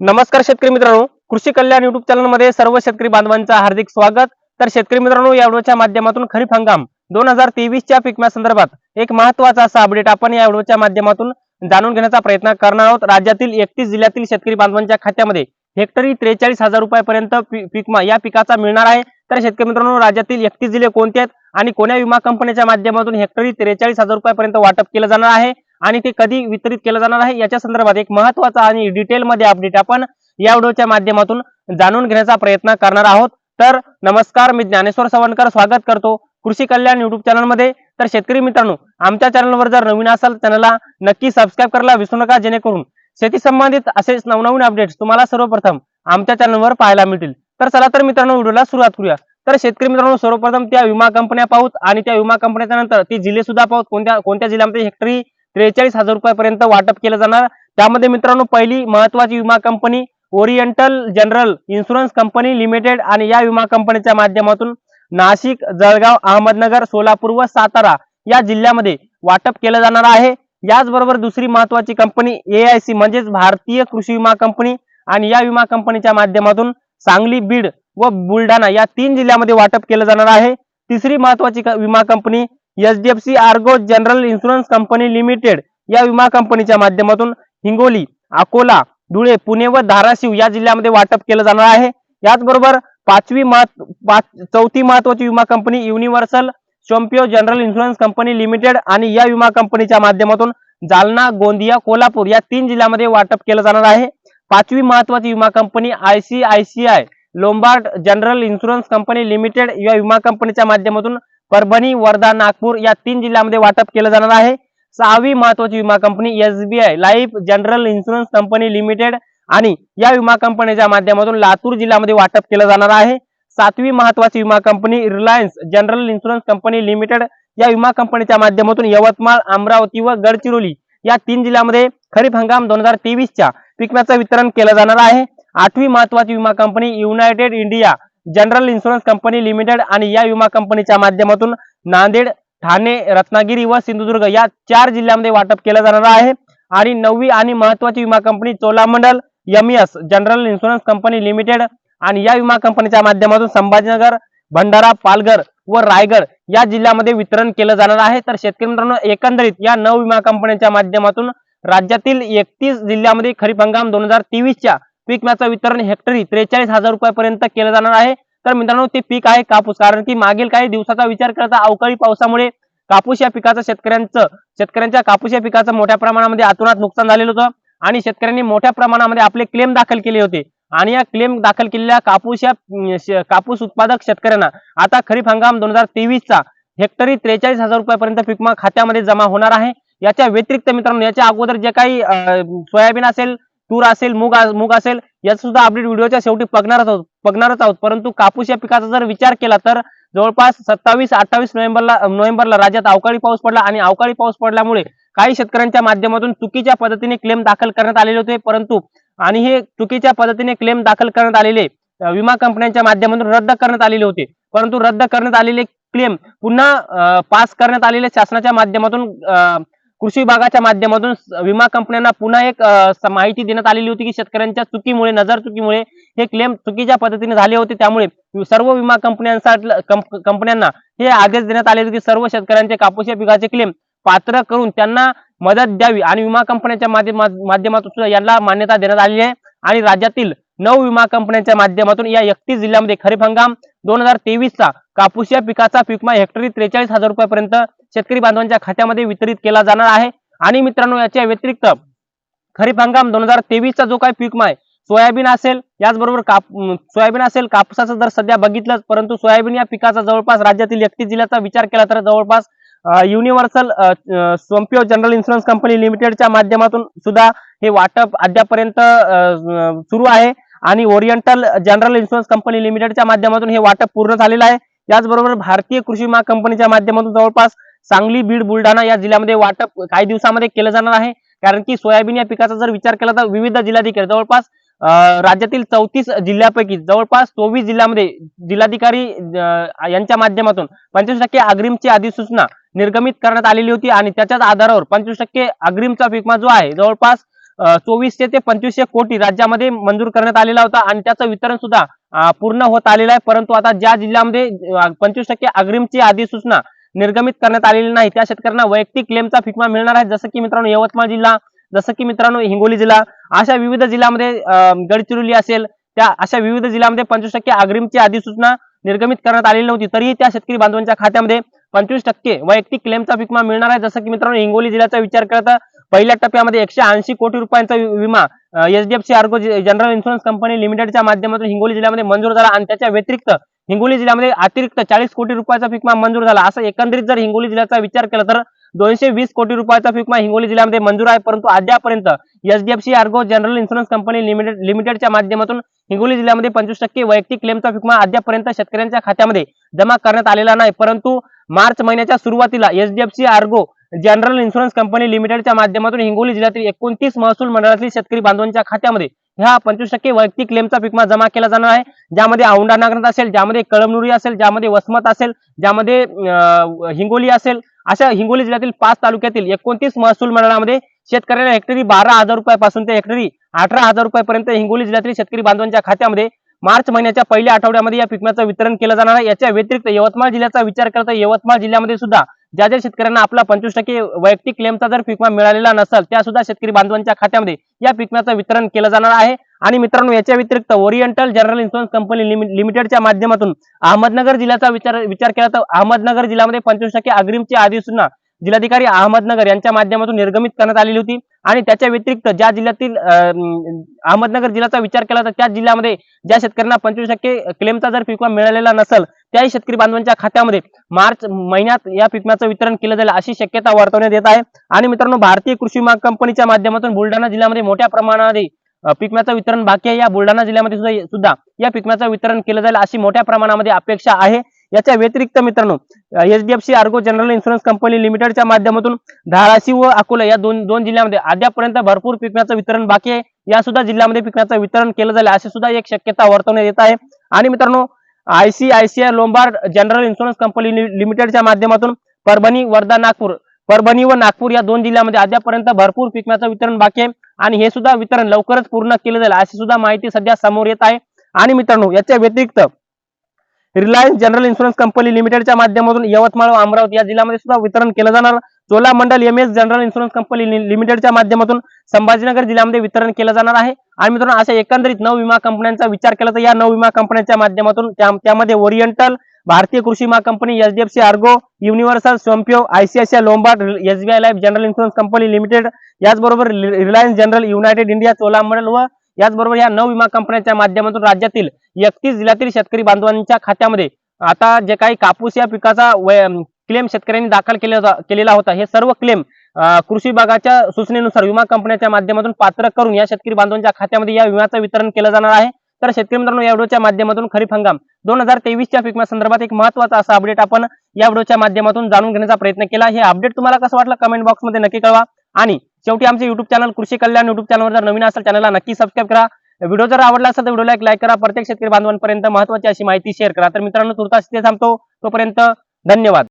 नमस्कार शेतकरी मित्रांनो. कृषी कल्याण युट्यूब चॅनलमध्ये सर्व शेतकरी बांधवांचं हार्दिक स्वागत. तर शेतकरी मित्रांनो या व्हिडिओच्या माध्यमातून खरीप हंगाम दोन हजार तेवीसच्या पिकम्या संदर्भात एक महत्त्वाचा असा अपडेट आपण या व्हिडिओच्या माध्यमातून जाणून घेण्याचा प्रयत्न करणार आहोत. राज्यातील एकतीस जिल्ह्यातील शेतकरी बांधवांच्या खात्यामध्ये हेक्टरी त्रेचाळीस हजार रुपयापर्यंत पी- या पिकाचा मिळणार आहे. तर शेतकरी मित्रांनो राज्यातील एकतीस जिल्हे कोणते आहेत आणि कोण्या विमा कंपनीच्या माध्यमातून हेक्टरी त्रेचाळीस हजार रुपयापर्यंत वाटप केलं जाणार आहे? आणि ते कधी वितरित केलं जाणार आहे याच्या संदर्भात एक महत्त्वाचा आणि डिटेलमध्ये अपडेट आपण या व्हिडिओच्या माध्यमातून जाणून घेण्याचा प्रयत्न करणार आहोत. तर नमस्कार मी ज्ञानेश्वर सवणकर स्वागत करतो कृषी कल्याण युट्यूब चॅनलमध्ये तर शेतकरी मित्रांनो आमच्या चॅनलवर जर नवीन असाल चॅनलला नक्की सबस्क्राईब करायला विसरू नका जेणेकरून शेती संबंधित असेच नवनवीन अपडेट्स तुम्हाला सर्वप्रथम आमच्या चॅनलवर पाहायला मिळतील. तर चला तर मित्रांनो व्हिडिओला सुरुवात करूया. तर शेतकरी मित्रांनो सर्वप्रथम त्या विमा कंपन्या पाहूत आणि त्या विमा कंपन्याच्या नंतर ती जिल्हे सुद्धा पाहूत. कोणत्या कोणत्या जिल्ह्यामध्ये हेक्टरी त्रेचाळीस हजार रुपयापर्यंत वाटप केलं जाणार. त्यामध्ये मित्रांनो पहिली महत्वाची विमा company oriental general insurance company limited आणि या विमा कंपनीच्या माध्यमातून नाशिक जळगाव अहमदनगर सोलापूर व सातारा या जिल्ह्यामध्ये वाटप केलं जाणार आहे. याचबरोबर दुसरी महत्वाची कंपनी एआयसी म्हणजेच भारतीय कृषी विमा कंपनी आणि या विमा कंपनीच्या माध्यमातून सांगली बीड व बुलढाणा या तीन जिल्ह्यामध्ये वाटप केलं जाणार आहे. तिसरी महत्वाची विमा company HDFC Ergo general insurance company limited या विमा कंपनीच्या माध्यमातून हिंगोली अकोला धुळे पुणे व धाराशिव या जिल्ह्यामध्ये वाटप केलं जाणार आहे. याचबरोबर पाचवी महत् पाच चौथी महत्वाची विमा company universal Sompo general insurance company limited आणि या विमा कंपनीच्या माध्यमातून जालना गोंदिया कोल्हापूर या तीन जिल्ह्यामध्ये वाटप केलं जाणार आहे. पाचवी महत्वाची विमा company ICICI Lombard general insurance company limited या विमा कंपनीच्या माध्यमातून परभणी वर्धा नागपूर या तीन जिल्ह्यामध्ये वाटप केलं जाणार आहे. सहावी महत्वाची विमा company SBI life general insurance company limited आणि या विमा कंपनीच्या माध्यमातून लातूर जिल्ह्यामध्ये वाटप केलं जाणार आहे. सातवी महत्वाची विमा company Reliance general insurance company limited या विमा कंपनीच्या माध्यमातून यवतमाळ अमरावती व गडचिरोली या तीन जिल्ह्यामध्ये खरीप हंगाम दोन हजार तेवीसच्या पिकम्याचं वितरण केलं जाणार आहे. आठवी महत्वाची विमा company United India general insurance company limited आणि या विमा कंपनीच्या माध्यमातून नांदेड ठाणे रत्नागिरी व सिंधुदुर्ग या चार जिल्ह्यामध्ये वाटप केलं जाणार आहे. आणि नववी आणि महत्वाची विमा company Cholamandal MS general insurance company limited आणि या विमा कंपनीच्या माध्यमातून संभाजीनगर भंडारा पालघर व रायगड या जिल्ह्यामध्ये वितरण केलं जाणार आहे. तर शेतकरी मित्रांनो एकंदरीत या नऊ विमा कंपन्यांच्या माध्यमातून राज्यातील एकतीस जिल्ह्यामध्ये खरीप हंगाम दोन हजार तेवीसच्या पीक विम्याचं वितरण हेक्टरी त्रेचाळीस हजार रुपयापर्यंत केलं जाणार आहे. तर मित्रांनो ते पीक आहे कापूस. कारण की मागील काही दिवसाचा विचार करता अवकाळी पावसामुळे कापूस या पिकाचं शेतकऱ्यांचं शेतकऱ्यांच्या कापूस या पिकाचं मोठ्या प्रमाणामध्ये आतुरात नुकसान झालेलं होतं. आणि शेतकऱ्यांनी मोठ्या प्रमाणामध्ये आपले क्लेम दाखल केले होते. आणि या क्लेम दाखल केलेल्या कापूस या कापूस उत्पादक शेतकऱ्यांना आता खरीप हंगाम दोन हजार तेवीसचा हेक्टरी त्रेचाळीस हजार रुपयापर्यंत पिकमा खात्यामध्ये जमा होणार आहे. याच्या व्यतिरिक्त मित्रांनो याच्या अगोदर जे काही सोयाबीन असेल तूर असेल मूग मूग असेल याचा सुद्धा अपडेट व्हिडिओच्या शेवटी बघणारच आहोत पगणारच आहोत. परंतु कापूस या पिकाचा जर विचार केला तर जवळपास सत्तावीस अठ्ठावीस नोव्हेंबरला नोव्हेंबरला राज्यात अवकाळी पाऊस पडला आणि अवकाळी पाऊस पडल्यामुळे काही शेतकऱ्यांच्या माध्यमातून चुकीच्या पद्धतीने क्लेम दाखल करण्यात आलेले होते. परंतु आणि हे चुकीच्या पद्धतीने क्लेम दाखल करण्यात आलेले विमा कंपन्यांच्या माध्यमातून रद्द करण्यात आलेले होते. परंतु रद्द करण्यात आलेले क्लेम पुन्हा पास करण्यात आलेले शासनाच्या माध्यमातून कृषी विभागाच्या माध्यमातून विमा कंपन्यांना पुन्हा एक माहिती देण्यात आलेली होती की शेतकऱ्यांच्या चुकीमुळे नजर चुकीमुळे हे क्लेम चुकीच्या पद्धतीने झाले होते. त्यामुळे सर्व विमा कंपन्यांसाठी कंपन्यांना हे आदेश देण्यात आले होते की सर्व शेतकऱ्यांचे कापूस या पिकाचे क्लेम पात्र करून त्यांना मदत द्यावी. आणि विमा कंपन्यांच्या माध्यमातून सुद्धा यांना मान्यता देण्यात आलेली आहे. आणि राज्यातील नऊ विमा कंपन्यांच्या माध्यमातून या एकतीस जिल्ह्यामध्ये खरीप हंगाम दोन हजार तेवीसचा कापूस या पिकाचा पीकमा हेक्टरी त्रेचाळीस हजार रुपयापर्यंत शेतकरी बांधवांच्या खात्यामध्ये वितरित केला जाणार आहे. आणि मित्रांनो याच्या व्यतिरिक्त खरीप हंगाम दोन हजार तेवीसचा जो काही पीकमा आहे सोयाबीन असेल याचबरोबर काप सोयाबीन असेल कापसाचं जर सध्या बघितलं परंतु सोयाबीन या पिकाचा जवळपास राज्यातील एकतीस जिल्ह्याचा विचार केला तर जवळपास universal Sompo general insurance company लिमिटेडच्या माध्यमातून सुद्धा हे वाटप अद्यापर्यंत सुरू आहे. आणि ओरिएंटल जनरल इन्शुरन्स कंपनी लिमिटेडच्या माध्यमातून हे वाटप पूर्ण झालेलं आहे. याचबरोबर भारतीय कृषी महा कंपनीच्या माध्यमातून जवळपास सांगली बीड बुलढाणा या जिल्ह्यामध्ये वाटप काही दिवसामध्ये केलं जाणार आहे. कारण की सोयाबीन या पिकाचा जर विचार केला तर विविध जिल्हाधिकारी जवळपास राज्यातील चौतीस जिल्ह्यापैकी जवळपास चोवीस जिल्ह्यामध्ये जिल्हाधिकारी यांच्या माध्यमातून पंचवीस टक्के अग्रिमची अधिसूचना निर्गमित करण्यात आलेली होती आणि त्याच्याच आधारावर पंचवीस टक्के अग्रिमचा पिकमा जो आहे जवळपास चोवीसशे ते पंचवीसशे कोटी राज्यामध्ये मंजूर करण्यात आलेला होता आणि त्याचं वितरण सुद्धा पूर्ण होत आलेलं आहे. परंतु आता ज्या जिल्ह्यामध्ये पंचवीस टक्के अग्रिमची अधिसूचना निर्गमित करण्यात आलेली नाही त्या शेतकऱ्यांना वैयक्तिक क्लेमचा फिकमा मिळणार आहे. जसं की मित्रांनो यवतमाळ जिल्हा जसं की मित्रांनो हिंगोली जिल्हा अशा विविध जिल्ह्यामध्ये गडचिरोली असेल त्या अशा विविध जिल्ह्यामध्ये पंचवीस टक्के अग्रिमची अधिसूचना निर्गमित करण्यात आलेली नव्हती. तरीही त्या शेतकरी बांधवांच्या खात्यामध्ये पंचवीस टक्के वैयक्तिक क्लेमचा फिकमा मिळणार आहे. जसं की मित्रांनो हिंगोली जिल्ह्याचा विचार करता पहिल्या टप्प्यामध्ये एकशे ऐंशी कोटी रुपयांचा विमा HDFC Ergo general insurance company लिमिटेडच्या माध्यमातून हिंगोली जिल्ह्यामध्ये मंजूर झाला आणि त्याच्या व्यतिरिक्त हिंगोली जिल्ह्यामध्ये अतिरिक्त चाळीस कोटी रुपयाचा फिकमा मंजूर झाला. असं एकंदरीत जर हिंगोली जिल्ह्याचा विचार केला तर दोनशे वीस कोटी रुपयाचा फिकमा हिंगोली जिल्ह्यामध्ये मंजूर आहे. परंतु अद्यापर्यंत HDFC Ergo general insurance company limited लिमिटेडच्या माध्यमातून हिंगोली जिल्ह्यामध्ये पंचवीस टक्के वैयक्तिक क्लेमचा फिकमा अद्यापर्यंत शेतकऱ्यांच्या खात्यामध्ये जमा करण्यात आलेला नाही. परंतु मार्च महिन्याच्या सुरुवातीला HDFC Ergo general insurance company लिमिटेडच्या माध्यमातून हिंगोली जिल्ह्यातील एकोणतीस महसूल मंडळातील शेतकरी बांधवांच्या खात्यामध्ये ह्या पंचवीस टक्के वैयक्तिक क्लेमचा पिकमा जमा केला जाणार आहे. ज्यामध्ये औंढा नागनाथ असेल ज्यामध्ये कळमनुरी असेल ज्यामध्ये वसमत असेल ज्यामध्ये हिंगोली असेल अशा हिंगोली जिल्ह्यातील पाच तालुक्यातील एकोणतीस महसूल मंडळामध्ये शेतकऱ्याला हेक्टरी बारा हजार रुपयापासून ते हेक्टरी अठरा हजार रुपयापर्यंत हिंगोली जिल्ह्यातील शेतकरी बांधवांच्या खात्यामध्ये मार्च महिन्याच्या पहिल्या आठवड्यामध्ये या पिकम्याचं वितरण केलं जाणार आहे. याच्या व्यतिरिक्त यवतमाळ जिल्ह्याचा विचार करता यवतमाळ जिल्ह्यामध्ये सुद्धा ज्या ज्या शेतकऱ्यांना आपला पंचवीस टक्के वैयक्तिक क्लेमचा जर पिकमा मिळालेला नसेल त्या सुद्धा शेतकरी बांधवांच्या खात्यामध्ये या पिकम्याचं वितरण केलं जाणार आहे. आणि मित्रांनो याच्या व्यतिरिक्त ओरिएंटल जनरल इन्शुरन्स कंपनी लिमिटेडच्या माध्यमातून अहमदनगर जिल्ह्याचा विचार विचार केला तर अहमदनगर जिल्ह्यामध्ये पंचवीस टक्के अग्रिमची अधिसूचना जिल्हाधिकारी अहमदनगर यांच्या माध्यमातून निर्गमित करण्यात आलेली होती. आणि त्याच्या व्यतिरिक्त ज्या जिल्ह्यातील अहमदनगर जिल्ह्याचा विचार केला तर त्या जिल्ह्यामध्ये ज्या शेतकऱ्यांना पंचवीस टक्के क्लेमचा जर पिकमा मिळालेला नसेल त्याही शेतकरी बांधवांच्या खात्यामध्ये मार्च महिन्यात या पिकम्याचं वितरण केलं जाईल अशी शक्यता वर्तवण्यात येत आहे. आणि मित्रांनो भारतीय कृषी विमा कंपनीच्या माध्यमातून बुलढाणा जिल्ह्यामध्ये मोठ्या प्रमाणामध्ये पिकम्याचं वितरण बाकी आहे. या बुलढाणा जिल्ह्यामध्ये सुद्धा सुद्धा या पिकम्याचं वितरण केलं जाईल अशी मोठ्या प्रमाणामध्ये अपेक्षा आहे. याच्या व्यतिरिक्त मित्रांनो HDFC Ergo general insurance company लिमिटेडच्या माध्यमातून धाराशिव व अकोला या दोन दोन जिल्ह्यामध्ये अद्यापर्यंत भरपूर पिकण्याचं वितरण बाकी आहे. या सुद्धा जिल्ह्यामध्ये पिकण्याचं वितरण केलं जाईल अशी सुद्धा एक शक्यता वर्तवण्यात येत आहे. आणि मित्रांनो ICICI Lombard general insurance company लिमिटेडच्या माध्यमातून परभणी वर्धा नागपूर परभणी व नागपूर या दोन जिल्ह्यामध्ये अद्यापर्यंत भरपूर पिकम्याचं वितरण बाकी आहे. आणि हे सुद्धा वितरण लवकरच पूर्ण केलं जाईल अशी सुद्धा माहिती सध्या समोर येत आहे. आणि मित्रांनो याच्या व्यतिरिक्त रिलायन्स जनरल इन्शुरन्स कंपनी लिमिटेडच्या माध्यमातून यवतमाळ व अमरावती या जिल्ह्यामध्ये सुद्धा वितरण केलं जाणार. Cholamandal M S general insurance company लिमिटेडच्या माध्यमातून संभाजीनगर जिल्ह्यामध्ये वितरण केलं जाणार आहे. आणि मित्रांनो अशा एकंदरीत नऊ विमा कंपन्यांचा विचार केला तर या नऊ विमा कंपन्यांच्या माध्यमातून त्यामध्ये ओरिएंटल भारतीय कृषी विमा company HDFC Ergo universal Sompo ICICI Lombard SBI life general insurance company limited याचबरोबर Reliance general United India Cholamandal व याचबरोबर या नऊ विमा कंपन्यांच्या माध्यमातून राज्यातील एकतीस जिल्ह्यातील शेतकरी बांधवांच्या खात्यामध्ये आता जे काही कापूस या पिकाचा क्लेम शेतकऱ्यांनी दाखल केला केलेला होता हे सर्व क्लेम कृषी विभागाच्या सूचनेनुसार विमा कंपन्याच्या माध्यमातून पात्र करून या शेतकरी बांधवांच्या खात्यामध्ये या विम्याचं वितरण केलं जाणार आहे. तर शेतकरी मित्रांनो या व्हिडिओच्या माध्यमातून खरीप हंगाम दोन हजार तेवीसच्या पिकमा संदर्भात एक महत्त्वाचा असा अपडेट आपण या व्हिडिओच्या माध्यमातून जाणून घेण्याचा प्रयत्न केला. हे अपडेट तुम्हाला कसं वाटलं कमेंट बॉक्समध्ये नक्की कळवा. आणि शेवटी आमचे युट्यूब चॅनल कृषी कल्याण युट्यूब चॅनलवर जर नवीन असेल चॅनलला नक्की सबस्क्राईब करा. व्हिडिओ जर आवडला असेल तर व्हिडिओला एक लाईक करा. प्रत्येक शेतकरी बांधवांपर्यंत महत्वाची अशी माहिती शेअर करा. तर मित्रांनो तुर्तास इथे थांबतो. तोपर्यंत धन्यवाद.